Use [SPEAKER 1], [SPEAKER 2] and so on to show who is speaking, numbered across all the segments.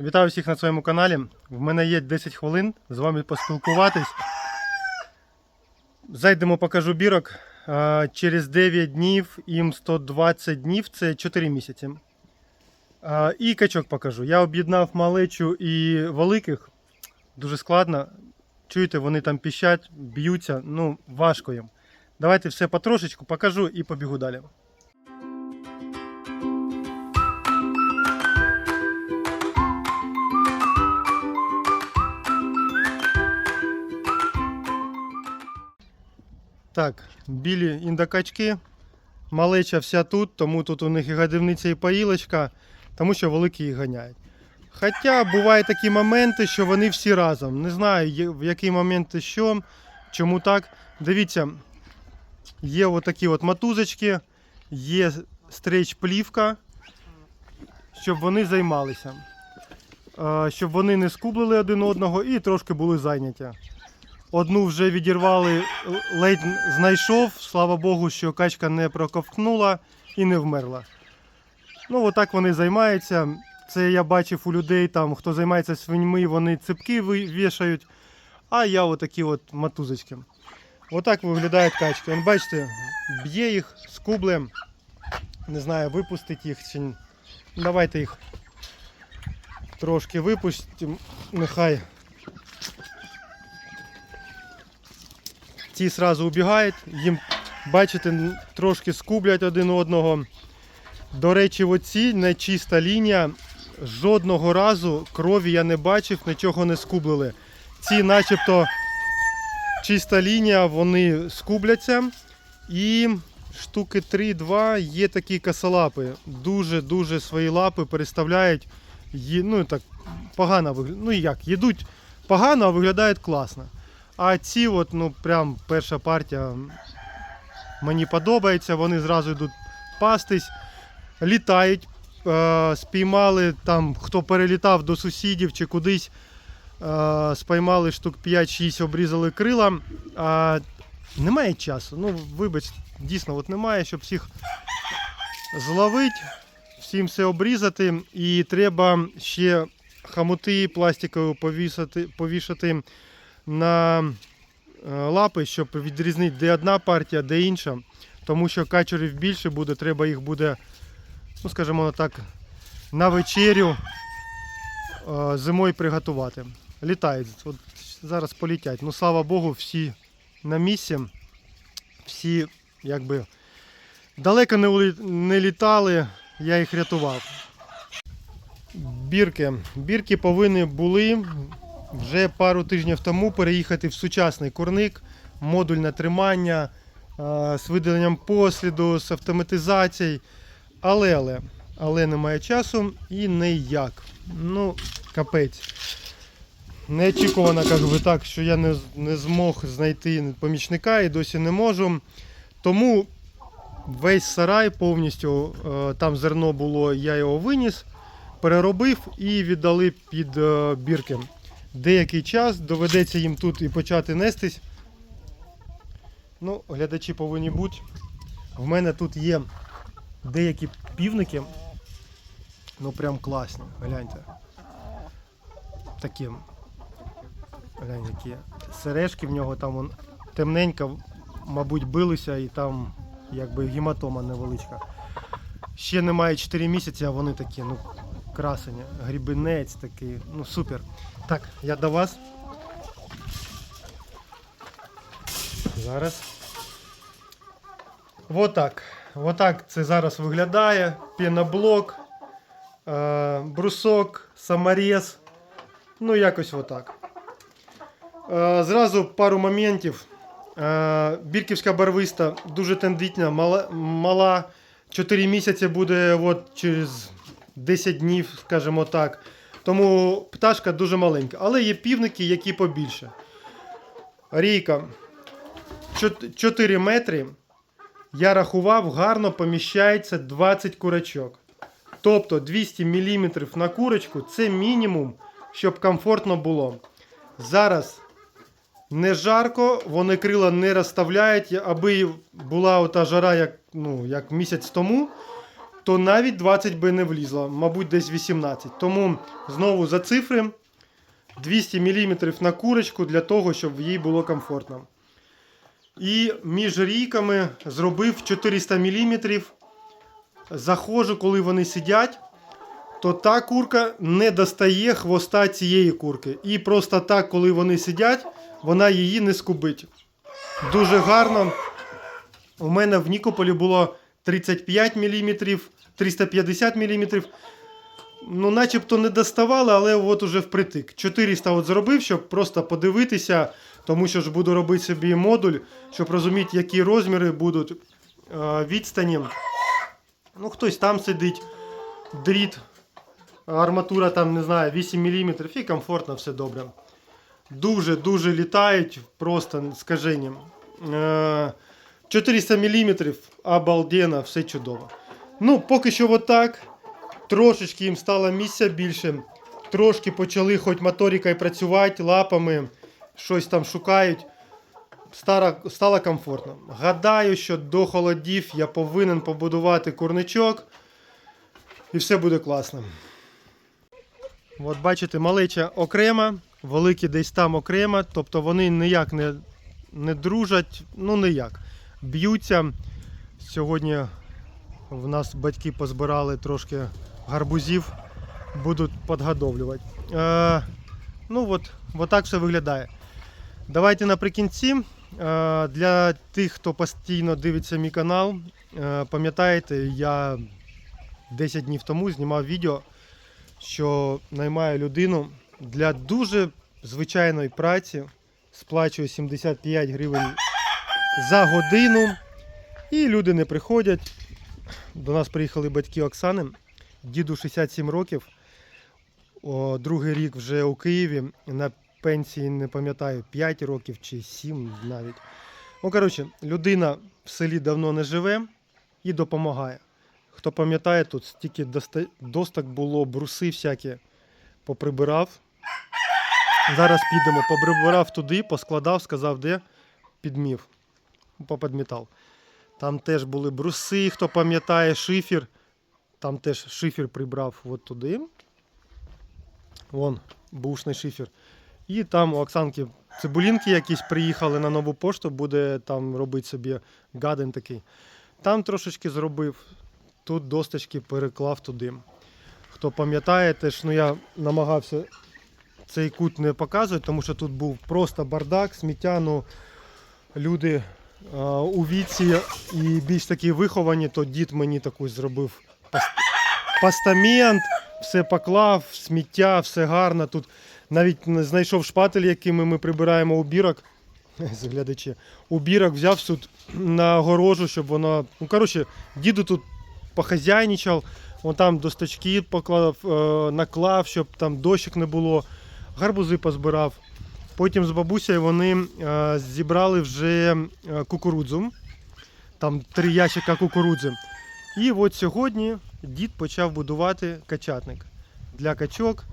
[SPEAKER 1] Вітаю всіх на своєму каналі. В мене є 10 хвилин з вами поспілкуватись. Зайдемо, покажу бірок. Через 9 днів, їм 120 днів, це 4 місяці. І качок покажу. Я об'єднав малечу і великих. Дуже складно. Чуєте, вони там піщать, б'ються, ну, важко їм. Давайте все потрошечку покажу і побігу далі. Так, білі індокачки. Малеча вся тут, тому тут у них і годівниця, і поїлочка, тому що великі їх ганяють. Хоча бувають такі моменти, що вони всі разом. Не знаю, в який момент і що, чому так. Дивіться, є отакі от матузочки, є стрейч-плівка, щоб вони займалися. Е, Щоб вони не скублили один одного і трошки були зайняті. Одну вже відірвали, ледь знайшов. Слава Богу, що качка не проковтнула і не вмерла. Ну, отак вони займаються. Це я бачив у людей, там, хто займається свиньми, вони ципки вішають. А я отакі от матузочки. Отак виглядають качки. Он, бачите, б'є їх з кублем. Не знаю, випустить їх чи ні. Давайте їх трошки випустимо. Нехай ті сразу убігають, їм, бачите, трошки скублять один одного. До речі, оці нечиста лінія. Жодного разу крові я не бачив, нічого не скублили. Ці начебто чиста лінія, вони скубляться. І штуки 3-2 є такі косолапи. Дуже-дуже свої лапи переставляють. Ну так погано виглядають. Ну як, їдуть погано, а виглядають класно. А ці, от, ну прям перша партія мені подобається, вони зразу йдуть пастись, літають. Е, спіймали там, хто перелітав до сусідів чи кудись, е, спіймали штук 5-6, обрізали крила. А немає часу. Ну, вибач, дійсно, от немає, щоб всіх зловити, всім все обрізати. І треба ще хамути пластикові повісити, повішати на е, лапи, щоб відрізнити, де одна партія, де інша. Тому що качурів більше буде, треба їх буде, ну скажімо так, на вечерю е, зимою приготувати. Літають. От зараз політять. Ну, слава Богу, всі на місці. Всі якби далеко не, літали, я їх рятував. Бірки. Бірки повинні були вже пару тижнів тому переїхати в сучасний курник, модульне тримання з видаленням посліду, з автоматизацією. Але, але, але немає часу і ніяк. Ну, капець. Неочікувано, як би так, що я не, не змог знайти помічника і досі не можу. Тому весь сарай повністю, е, там зерно було, я його виніс, переробив і віддали під е, бірки деякий час доведеться їм тут і почати нестись. Ну, глядачі повинні бути. В мене тут є деякі півники. Ну прям класні, гляньте. Такі. Глянь, які. Сережки в нього там вон, темненько, мабуть, билися і там якби гематома невеличка. Ще немає 4 місяці, а вони такі, ну, красені. Грібенець такий, ну супер. Так, я до вас. Зараз. Отак. Отак це зараз виглядає. Піноблок, е, брусок, саморез. Ну, якось отак. Е, зразу пару моментів. Е, Бірківська барвиста дуже тендітна, мала, мала 4 місяці буде от через 10 днів, скажімо так. Тому пташка дуже маленька. Але є півники, які побільше. Рійка 4 метри. Я рахував, гарно поміщається 20 курочок. Тобто 200 мм на курочку це мінімум, щоб комфортно було. Зараз не жарко, вони крила не розставляють, аби була ота жара, як, ну, як місяць тому. То навіть 20 би не влізло, мабуть, десь 18. Тому знову за цифри 200 мм на курочку для того, щоб їй було комфортно. І між рійками зробив 400 мм. Заходжу, коли вони сидять, то та курка не достає хвоста цієї курки. І просто так, коли вони сидять, вона її не скубить. Дуже гарно. У мене в Нікополі було 35 мм, 350 мм. Ну, начебто не доставали, але от уже впритик. 400 от зробив, щоб просто подивитися, тому що ж буду робити собі модуль, щоб розуміти, які розміри будуть е, відстані. Ну, хтось там сидить, дріт, арматура там, не знаю, 8 мм і комфортно, все добре. Дуже-дуже літають, просто скажені. Е, 400 мм, обалденно, все чудово. Ну, поки що отак. Трошечки їм стало місця більше. Трошки почали хоч моторикою працювати, лапами, щось там шукають. Стара, стало комфортно. Гадаю, що до холодів я повинен побудувати курничок. І все буде класно. От бачите, малеча окрема, великі десь там окремо, тобто вони ніяк не, не дружать, ну ніяк. Б'ються. Сьогодні в нас батьки позбирали трошки гарбузів, будуть підгодовлювати. Е, ну от, от так все виглядає. Давайте наприкінці. е, Для тих, хто постійно дивиться мій канал, е, пам'ятаєте, я 10 днів тому знімав відео, що наймаю людину для дуже звичайної праці, сплачую 75 гривень за годину. І люди не приходять. До нас приїхали батьки Оксани. Діду 67 років. О, другий рік вже у Києві. На пенсії не пам'ятаю 5 років чи 7 навіть. Ну, коротше, людина в селі давно не живе і допомагає. Хто пам'ятає, тут стільки досток було, бруси всякі поприбирав. Зараз підемо, поприбирав туди, поскладав, сказав, де підмів. Поподмітав. Там теж були бруси, хто пам'ятає, шифер. Там теж шифер прибрав от туди. Вон, бушний шифер. І там у Оксанки цибулінки якісь приїхали на нову пошту, буде там робити собі гаден такий. Там трошечки зробив, тут досточки переклав туди. Хто пам'ятає, теж ну я намагався цей кут не показувати, тому що тут був просто бардак, сміття. Ну, люди у віці і більш такі виховані, то дід мені таку зробив пас- постамент, все поклав, сміття, все гарно. Тут навіть знайшов шпатель, якими ми прибираємо убірок. Глядачі. Убірок взяв тут на огорожу, щоб воно. Ну, коротше, діду тут похазяйничав, вон там досточки поклав, е, наклав, щоб там дощик не було, гарбузи позбирав. Потім з бабусею вони е, зібрали вже е, кукурудзу. Там три ящика кукурудзи. І от сьогодні дід почав будувати качатник для качок.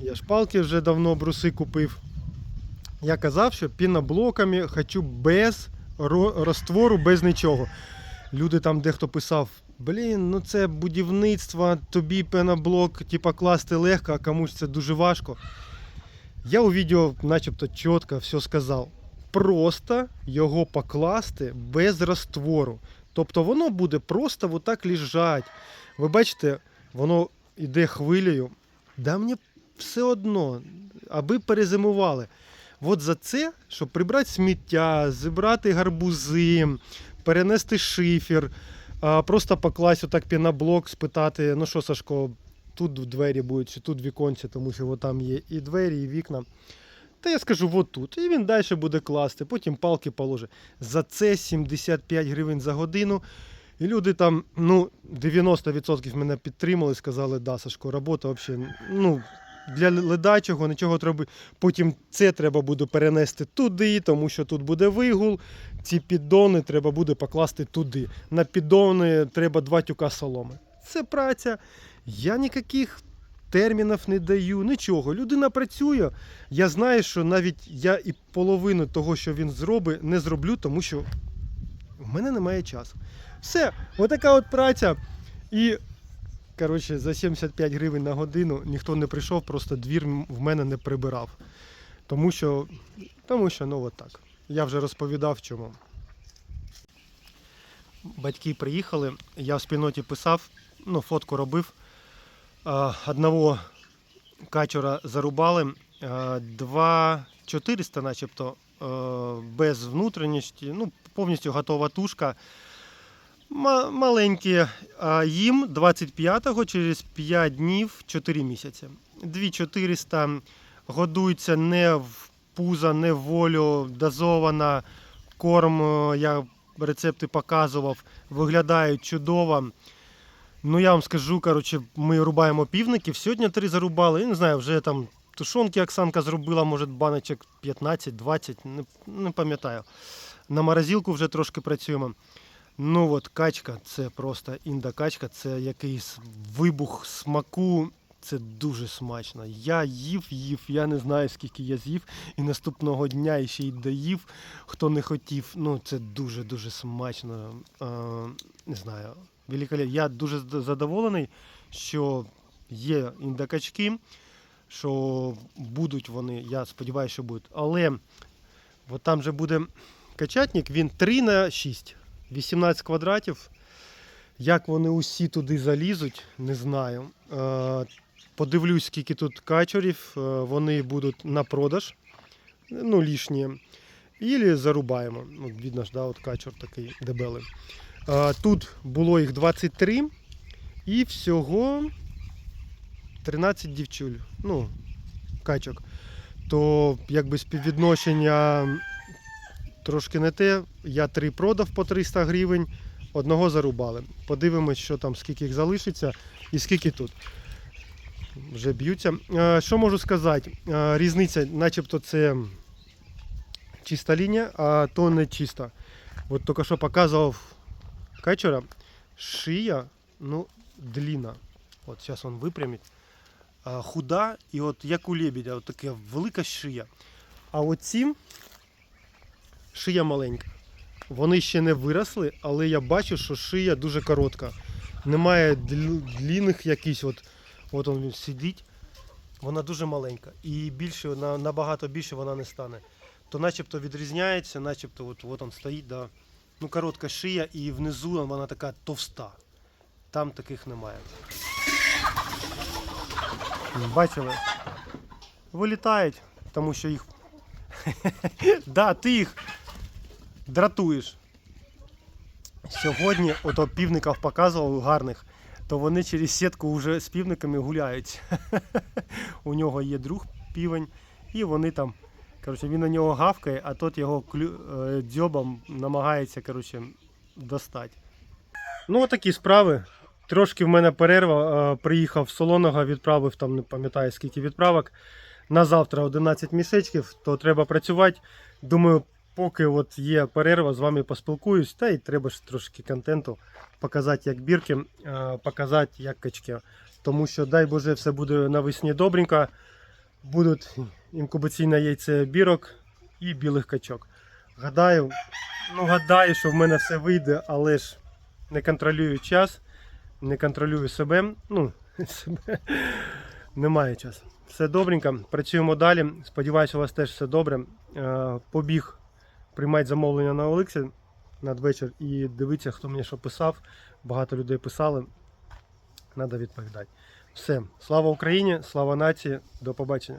[SPEAKER 1] Я шпалки вже давно бруси купив. Я казав, що піноблоками хочу без ро- розтвору, без нічого. Люди там дехто писав: блін, ну це будівництво, тобі пеноблок, типа класти легко, а комусь це дуже важко. Я у відео начебто чітко все сказав. Просто його покласти без розтвору. Тобто воно буде просто отак лежать. Ви бачите, воно йде хвилею. Да мені все одно, аби перезимували. От за це, щоб прибрати сміття, зібрати гарбузи, перенести шифер, просто покласть отак піноблок, спитати, ну що, Сашко, тут двері будуть, чи тут віконці, тому що там є і двері, і вікна. Та я скажу, от тут. І він далі буде класти, потім палки положить. За це 75 гривень за годину. І люди там, ну, 90% мене підтримали, сказали, да, Сашко, робота взагалі, ну, для ледачого нічого треба. Потім це треба буде перенести туди, тому що тут буде вигул. Ці піддони треба буде покласти туди. На піддони треба два тюка соломи. Це праця. Я ніяких термінів не даю, нічого. Людина працює. Я знаю, що навіть я і половину того, що він зробить, не зроблю, тому що в мене немає часу. Все, отака от праця. І, коротше, за 75 гривень на годину ніхто не прийшов, просто двір в мене не прибирав. Тому що, тому що ну от так. Я вже розповідав чому. Батьки приїхали, я в спільноті писав, ну, фотку робив. Одного качура зарубали, а, два 400 начебто, без внутрішності, ну, повністю готова тушка. Маленькі, а їм 25-го через 5 днів 4 місяці. 2400 годуються не в пузо, не в волю, дозована. Корм, е, я рецепти показував, виглядають чудово. Ну, я вам скажу, коротше, ми рубаємо півників. Сьогодні три зарубали. Я не знаю, вже там тушонки Оксанка зробила, може, баночок 15-20, не, не пам'ятаю. На морозилку вже трошки працюємо. Ну от качка, це просто індокачка, це якийсь вибух смаку. Це дуже смачно. Я їв, їв, я не знаю, скільки я з'їв, і наступного дня ще й доїв. Хто не хотів, ну це дуже-дуже смачно. Е, не знаю, великолепно. Я дуже задоволений, що є індокачки, що будуть вони, я сподіваюся, що будуть. Але от там же буде качатник, він 3 на 6, 18 квадратів. Як вони усі туди залізуть, не знаю. Е, Подивлюсь, скільки тут качурів. Е, Вони будуть на продаж, ну, лишні. Ілі зарубаємо. Ну, видно ж, да, от качур такий дебелий. Тут було їх 23 і всього 13 дівчуль. Ну, качок. То якби співвідношення трошки не те. Я три продав по 300 гривень, одного зарубали. Подивимось, що там, скільки їх залишиться і скільки тут. Вже б'ються. Що можу сказати? Різниця, начебто, це чиста лінія, а то не чиста. От тільки що показував качера, шия, ну, длинна. От зараз він випрямить. Худа і от як у лебедя, от така велика шия. А оці шия маленька. Вони ще не виросли, але я бачу, що шия дуже коротка. Немає длі- длінних якісь, от, от він сидить. Вона дуже маленька. І більше, набагато більше вона не стане. То начебто відрізняється, начебто от, от він стоїть, да. Ну, коротка шия і внизу вона така товста. Там таких немає. Бачили? Вилітають, тому що їх. да, ти їх дратуєш. Сьогодні ото півників показував гарних, то вони через сітку вже з півниками гуляють. У нього є друг півень, і вони там. Коротше, він на нього гавкає, а тот його клю... е, дзьобом намагається коротше, достати. Ну, отакі справи. Трошки в мене перерва. е, Приїхав з Солоного, відправив там, не пам'ятаю скільки відправок. На завтра 11 місячків, то треба працювати. Думаю, поки от є перерва, з вами поспілкуюсь, та й треба ж трошки контенту показати, як бірки, е, показати, як качки. Тому що, дай Боже, все буде навесні добренько. Будуть інкубаційне яйце бірок і білих качок. Гадаю, ну гадаю, що в мене все вийде, але ж не контролюю час, не контролюю себе. Ну, себе немає часу. Все добренько, працюємо далі. Сподіваюся, у вас теж все добре. Е, Побіг приймати замовлення на Олексі надвечір і дивитися, хто мені що писав. Багато людей писали. Треба відповідати. Все, слава Україні, слава нації, до побачення.